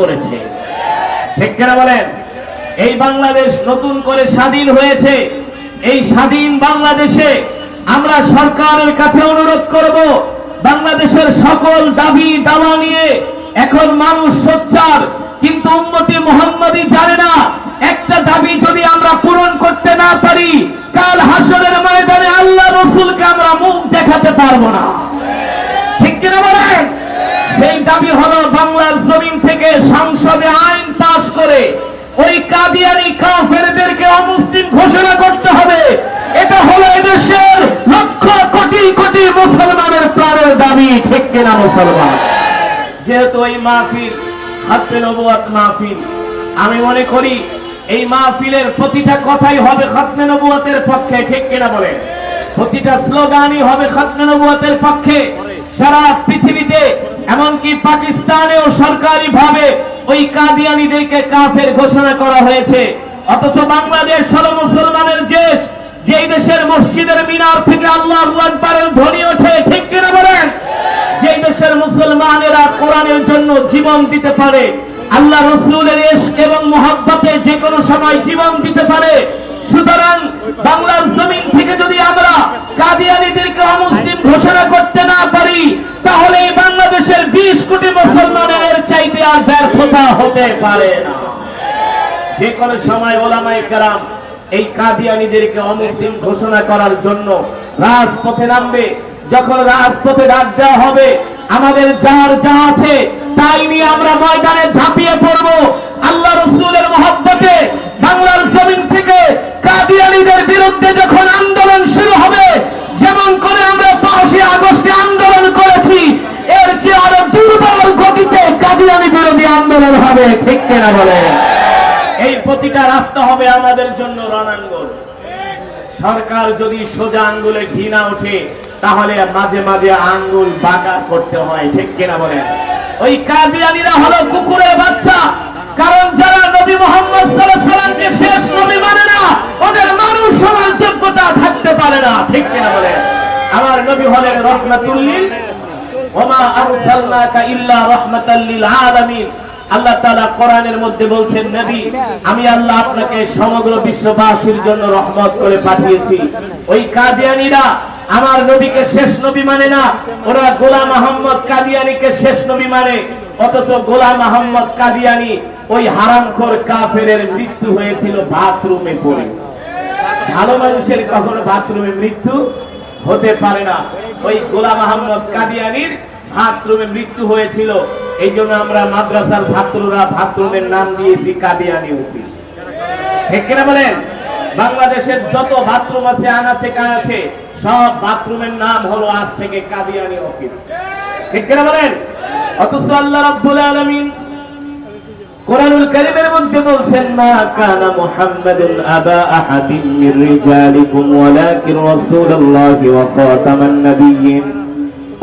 করেছে। ঠিক কিনা বলেন? এই বাংলাদেশ নতুন করে স্বাধীন হয়েছে। এই স্বাধীন বাংলাদেশে আমরা সরকারের কাছে অনুরোধ করব, বাংলাদেশের সকল দাবি দাওয়া নিয়ে এখন মানুষ সোচ্চার, কিন্তু উন্নতি মোহাম্মদী জানে না, একটা দাবি যদি আমরা পূরণ করতে না পারি, কাল হাসরের ময়দানে আল্লাহ রসুলকে আমরা মুখ দেখাতে পারব না। ঠিক কিনা বলেন? সেই দাবি হলো বাংলার জমিন থেকে সংসদে আইন পাশ করে ওই কাদিয়ানি কাফেরদেরকে অমুসলিম ঘোষণা করতে হবে। এটা হলো এদেশের লক্ষ কোটি কোটি মুসলমানের প্রাণের দাবি, ঠিক কিনা মুসলমান? যেহেতু এই মাহফিল হাতে নবুয়াত মাহফিল, আমি মনে করি এই মাহফিলের প্রতিটা কথাই হবে খতমে নবুয়াতের পক্ষে, ঠিক কিনা বলেন? প্রতিটা স্লোগানই হবে খতমে নবুয়াতের পক্ষে। সারা পৃথিবীতে এমনকি পাকিস্তানেও সরকারি ভাবে ওই কাদিয়ানিদেরকে কাফের ঘোষণা করা হয়েছে। অথচ বাংলাদেশ হলো মুসলমানের দেশ, যেই দেশের মসজিদের মিনার থেকে আল্লাহ ধ্বনি ওঠে, ঠিক কিনা বলেন? যেই দেশের মুসলমানেরা কোরআনের জন্য জীবন দিতে পারে, আল্লাহ রসুলের এবং মহব্বতে যে কোনো সময় জীবন দিতে পারে সুতরাং বাংলার জমিন থেকে যদি আমরা কাদিয়ানিদেরকে অমুসলিম ঘোষণা করতে না পারি, তাহলে বাংলাদেশের বিশ কোটি মুসলমানের চাইতে আর ব্যর্থতা হতে পারে না। যে কোনো সময় ওলামায়ে কেরাম এই কাদিয়ানিদেরকে অমুসলিম ঘোষণা করার জন্য রাজপথে নামবে। যখন রাজপথে ডাক দেওয়া হবে, আমাদের যার যা আছে তাই নিয়ে আমরা ময়দানে ঝাঁপিয়ে পড়ব। আল্লাহ রসুলের মহব্বতে বাংলার জমিন থেকে কাদিয়ানিদের বিরুদ্ধে যখন আন্দোলন শুরু হবে, যেমন করে আমরা পাঁচই আগস্টে আন্দোলন করেছি, এর চেয়ে আরও দুর্বল গতিতে কাদিয়ানি বিরোধী আন্দোলন হবে, ঠিক কেনা বলে? এই প্রতিটা রাস্তা হবে আমাদের জন্য রণাঙ্গন। সরকার যদি সোজা আঙ্গুলে ঘি না ওঠে, তাহলে মাঝে মাঝে আঙ্গুল বাঁকা করতে হয়, ঠিক কিনা বলেন ওই কাদিয়ানিরা হলো কুকুরের বাচ্চা। কারণ যারা নবী মোহাম্মদ সাল্লামকে শেষ নবী মানে না, ওদের মানুষ সমান যোগ্যতা থাকতে পারে না। ঠিক কিনা বলেন? আমার নবী হলেন রহমাতুল্লিল। ওমা আরসালনাকা ইল্লা লিল আলামিন। আল্লাহ তাআলা কোরআনের মধ্যে বলছেন, নবী, আমি আল্লাহ আপনাকে সমগ্র বিশ্ববাসীর জন্য রহমত করে পাঠিয়েছি। ওই কাদিয়ানীরা আমার নবীকে শেষ নবী মানে না, ওরা গোলাম আহম্মদ কাদিয়ানীকে শেষ নবী মানে। অথচ গোলাম আহম্মদ কাদিয়ানী ওই হারামখোর কাফেরের মৃত্যু হয়েছিল বাথরুমে পড়ে। ভালো মানুষের কখনো বাথরুমে মৃত্যু হতে পারে না। ওই গোলাম আহমদ কাদিয়ানির বাথরুমে মৃত্যু হয়েছিল। এই জন্য আমরা মাদ্রাসার ছাত্ররা বাথরুমের নাম দিয়েছি কাদিয়ানি অফিস। ঠিক কিনা বলেন? বাংলাদেশের যত বাথরুম আছে, আনাচে কানাচে, সব বাথরুমের নাম হলো আজ থেকে কাদিয়ানি অফিস। ঠিক কিনা বলেন? অথচ আল্লাহ রাব্বুল আলামিন কোরআনুল কারীমের মধ্যে বলছেন, মা কানা মুহাম্মাদুন আবা আহাদিন মির রিজালিকুম ওয়ালাকিন রাসূলুল্লাহি ওয়া খাতামান নাবিয়্যিন।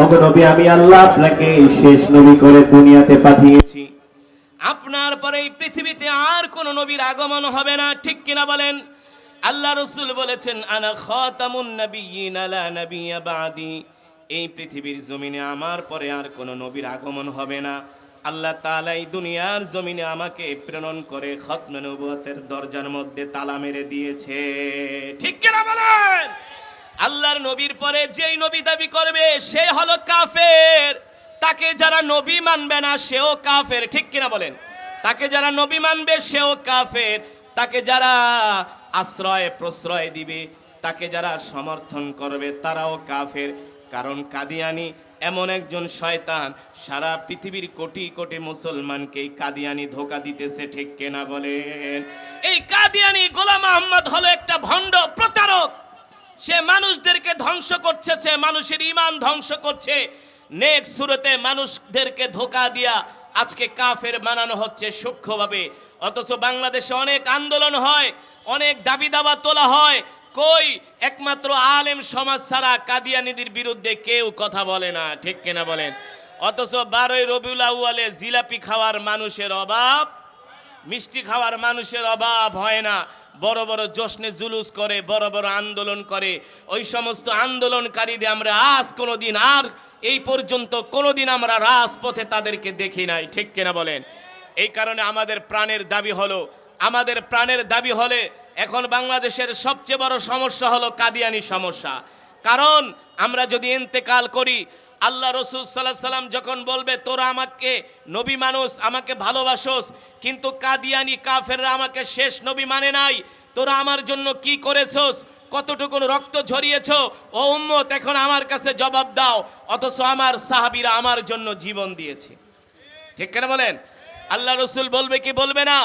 ওগো নবী, আমি আল্লাহ আপনাকে শেষ নবী করে দুনিয়াতে পাঠিয়েছি। আপনার পরে এই পৃথিবীতে আর কোন নবীর আগমন হবে না, ঠিক কিনা বলেন? আল্লাহ রসুল বলেছেন, আনা খাতামুন নবিয়্যিন আলা নাবিয়্যা বাদি। এই পৃথিবীর জমিনে আমার পরে আর কোন নবীর আগমন হবে না। আল্লাহ তাআলা এই দুনিয়ার জমিনে আমাকে প্রেরণ করে খতমে দরজার মধ্যে তালা মেরে দিয়েছে। ঠিক কিনা বলেন? আল্লাহর নবীর পরে যেই নবী দাবি করবে, সে হলো কাফের। তাকে যারা নবী মানবে না, সেও কাফের। ঠিক কিনা বলেন? তাকে যারা নবী মানবে, সেও কাফের। তাকে যারা আশ্রয় প্রশ্রয় দিবে, তাকে যারা সমর্থন করবে, তারাও কাফের। কারণ কাদিয়ানি এমন একজন শয়তান সারা পৃথিবীর কোটি কোটি মুসলমানকে এই কাদিয়ানি ধোকা দিতেছে, ঠিক কেনা বলেন? এই কাদিয়ানি গোলাম আহমদ হলো একটা ভণ্ড প্রতারক। সে মানুষদেরকে ধ্বংস করছে, সে মানুষের ইমান ধ্বংস করছে। নেক্সট সুরতে মানুষদেরকে ধোকা দিয়া আজকে কাফের বানানো হচ্ছে সূক্ষ্মভাবে। অথচ বাংলাদেশে অনেক আন্দোলন হয়, অনেক দাবি দাবা তোলা হয় কই? একমাত্র আলেম সমাজ ছাড়া কাদিয়ানিদের বিরুদ্ধে কেউ কথা বলে না, ঠিক কিনা বলেন? অথচ বারোই রবিউল আউয়ালে জিলাপি খাওয়ার মানুষের অভাব, মিষ্টি খাওয়ার মানুষের অভাব হয় না। বড় বড় জশ্নে জুলুস করে, বড় বড় আন্দোলন করে। ওই সমস্ত আন্দোলনকারীদের আমরা আজ কোনোদিন আর এই পর্যন্ত কোনোদিন আমরা রাজপথে তাদেরকে দেখি নাই, ঠিক কিনা বলেন? এই কারণে আমাদের প্রাণের দাবি হলো, আমাদের প্রাণের দাবি হলে এখন বাংলাদেশের সবচেয়ে বড় সমস্যা হলো কাদিয়ানি সমস্যা। কারণ আমরা যদি ইন্তেকাল করি, আল্লাহ রসুল সাল্লাহ সাল্লাম যখন বলবে, তোরা আমাকে নবী মানুষ, আমাকে ভালোবাসোস, কিন্তু কাদিয়ানি কাফেররা আমাকে শেষ নবী মানে নাই, তোরা আমার জন্য কি করেছোস? কতটুকুন রক্ত ঝরিয়েছ? ও উম্মত, এখন আমার কাছে জবাব দাও, অথচ আমার সাহাবীরা আমার জন্য জীবন দিয়েছে। ঠিক কেন বলেন? আল্লাহ রসুল বলবে কি বলবে না?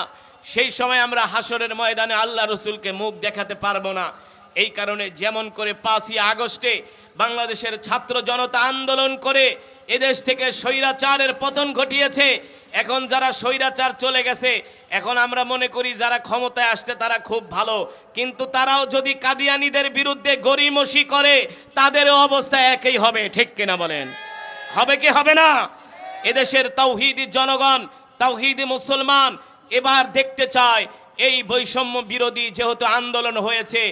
সেই সময় আমরা হাসরের ময়দানে আল্লাহ রসুলকে মুখ দেখাতে পারব না। এই কারণে যেমন করে পাঁচই আগস্টে বাংলাদেশের ছাত্র জনতা আন্দোলন করে এদেশ থেকে স্বৈরাচারের পতন ঘটিয়েছে, এখন যারা স্বৈরাচার চলে গেছে, এখন আমরা মনে করি যারা ক্ষমতায় আসছে তারা খুব ভালো। কিন্তু তারাও যদি কাদিয়ানিদের বিরুদ্ধে গরিমসি করে, তাদেরও অবস্থা একই হবে, ঠিক কিনা বলেন? হবে কি হবে না? এদেশের তাওহিদি জনগণ তাওহিদি মুসলমান এবার দেখতে চায়, এই বৈষম্য বিরোধী যেহেতু আন্দোলন হয়েছে,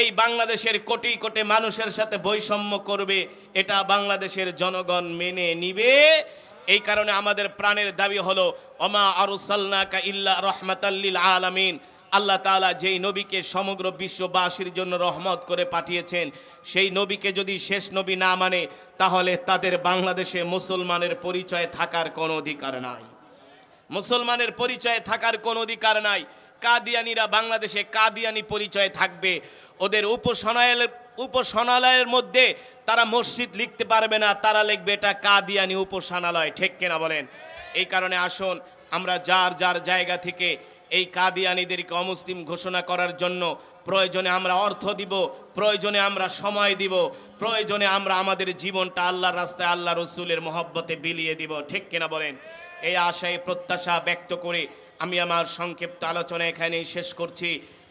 এই বাংলাদেশের কোটি কোটি মানুষের সাথে বৈষম্য করবে, এটা বাংলাদেশের জনগণ মেনে নিবে। এই কারণে আমাদের প্রাণের দাবি হলো অমা আরুসাল্লাকা ইল্লা রহমাতাল্লিল আলামিন। আল্লাহ তাআলা যেই নবীকে সমগ্র বিশ্ববাসীর জন্য রহমত করে পাঠিয়েছেন, সেই নবীকে যদি শেষ নবী না মানে তাহলে তাদের বাংলাদেশে মুসলমানের পরিচয় থাকার কোনো অধিকার নাই। মুসলমানের পরিচয়ে থাকার কোনো অধিকার নাই। কাদিয়ানিরা বাংলাদেশে কাদিয়ানি পরিচয় থাকবে। ওদের উপাসনালয়ের উপাসনালয়ের মধ্যে তারা মসজিদ লিখতে পারবে না, তারা লিখবে এটা কাদিয়ানি উপাসনালয়, ঠিক কিনা বলেন? এই কারণে আসুন, আমরা যার যার জায়গা থেকে এই কাদিয়ানিদেরকে অমুসলিম ঘোষণা করার জন্য প্রয়োজনে আমরা অর্থ দিব, প্রয়োজনে আমরা সময় দিব, প্রয়োজনে আমরা আমাদের জীবনটা আল্লাহর রাস্তায় আল্লাহ রসুলের মহব্বতে বিলিয়ে দিব, ঠিক কিনা বলেন? এই আশায় প্রত্যাশা ব্যক্ত করে আমি আমার সংক্ষিপ্ত আলোচনা এখানেই শেষ করছি।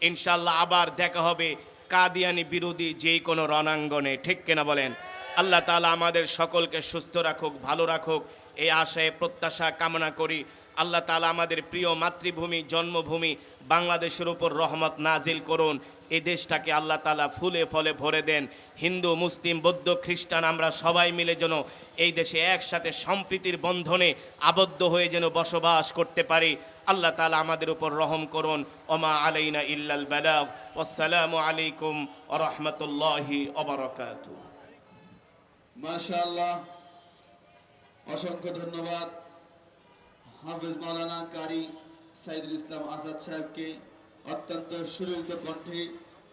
ইনশাল্লাহ আবার দেখা হবে কাদিয়ানি বিরোধী যেই কোনো রণাঙ্গনে, ঠিক কিনা বলেন? আল্লাহ তালা আমাদের সকলকে সুস্থ রাখুক, ভালো রাখুক। এই আশায় প্রত্যাশা কামনা করি। আল্লাহ তালা আমাদের প্রিয় মাতৃভূমি, জন্মভূমি বাংলাদেশের উপর রহমত নাজিল করুন। এই দেশটাকে আল্লাহ তাআলা ফুলে ফলে ভরে দেন। হিন্দু, মুসলিম, বৌদ্ধ, খ্রিস্টান, আমরা সবাই মিলে যেন এই দেশে একসাথে সম্প্রীতির বন্ধনে আবদ্ধ হয়ে যেন বসবাস করতে পারি। আল্লাহ তাআলা আমাদের উপর রহম করুন। ওমা আলাইনা ইল্লাল বালাগ। আসসালামু আলাইকুম রাহমাতুল্লাহি মাশাআল্লাহ, অসংখ্য ধন্যবাদ। হাফেজ মাওলানা কারি সাইদুল ইসলাম আজাদ সাহেবকে অত্যন্ত সুরিত কণ্ঠে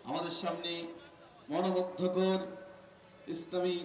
আমাদের সামনে মনোমুগ্ধকর ইসলামী